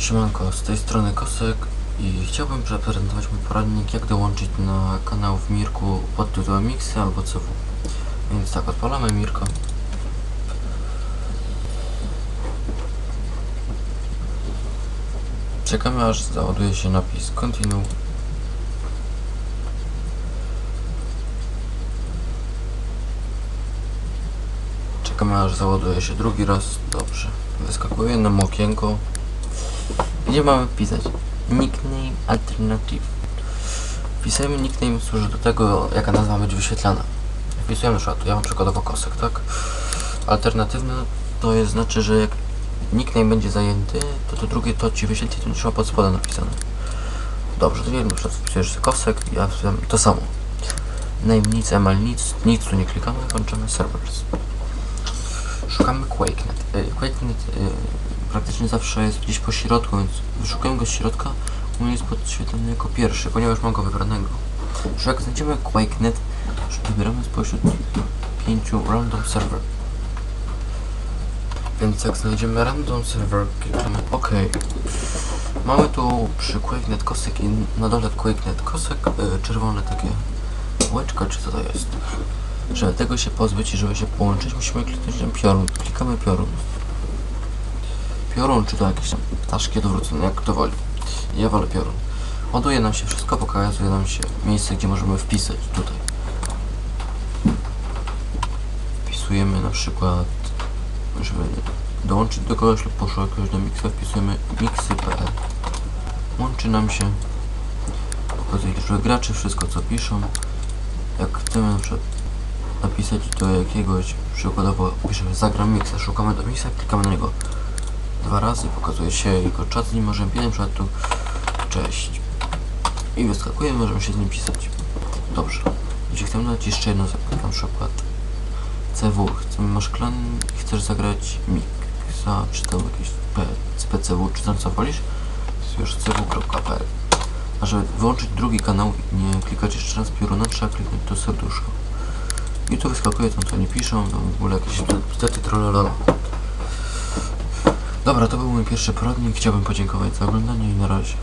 Siemanko, z tej strony Kosek i chciałbym zaprezentować mój poradnik jak dołączyć na kanał w Mirku pod tytułem Mixy albo CW. Więc tak, odpalamy Mirko. Czekamy aż załaduje się napis Continue. Czekamy aż załaduje się drugi raz. Dobrze. Wyskakuje nam okienko. Gdzie mamy wpisać? Nickname alternative. Wpisujemy nickname służy do tego, jaka nazwa być wyświetlana. Wpisujemy na przykład, ja mam przykładowo kosek, tak? Alternatywne to jest znaczy, że jak nickname będzie zajęty, to to drugie to ci wyświetli, to nie ma pod spodem napisane. Dobrze, to nie wiem, na przykład wpisujesz kosek, ja wpisałem to samo. Name nic, ML nic, nic tu nie klikamy, kończymy servers. Szukamy QuakeNet. Y, QuakeNet y, praktycznie zawsze jest gdzieś po środku, więc wyszukujemy go z środka. U mnie jest podświetlony jako pierwszy, ponieważ mam go wybranego. Że jak znajdziemy QuakeNet, wybieramy spośród pięciu random server. Więc jak znajdziemy random server, klikamy OK. Mamy tu przy QuakeNet kosek i na dole QuakeNet kosek, y, czerwone takie łeczka, czy co to jest. Żeby tego się pozbyć i żeby się połączyć, musimy kliknąć ten piorun. Klikamy piorun. Piorun, czy to jakieś tam ptaszki odwrócone, jak kto woli. Ja wolę piorun. Ładuje nam się wszystko, pokazuje nam się miejsce, gdzie możemy wpisać, tutaj. Wpisujemy na przykład, żeby dołączyć do kogoś lub poszukać do mixa, wpisujemy mixy.pl Łączy nam się, pokazuje liczbę graczy, wszystko co piszą. Jak chcemy na przykład napisać do jakiegoś, przykładowo piszemy zagram mixa, szukamy do mixa, klikamy na niego dwa razy, pokazuje się jego czat, z nim możemy przykład tu cześć i wyskakuje, możemy się z nim pisać. Dobrze. Jeśli chcemy dodać jeszcze jedno zagranie, na przykład CW, chcemy, masz klan i chcesz zagrać mixa, czy tam jakieś P, z PCW, czy tam co wolisz, już cw.pl a żeby wyłączyć drugi kanał i nie klikać jeszcze raz pioruna, trzeba kliknąć to serduszko. I tu wyskakuje tam co oni piszą, tam w ogóle jakieś bzdety trollololo. Dobra, to był mój pierwszy poradnik, chciałbym podziękować za oglądanie i na razie.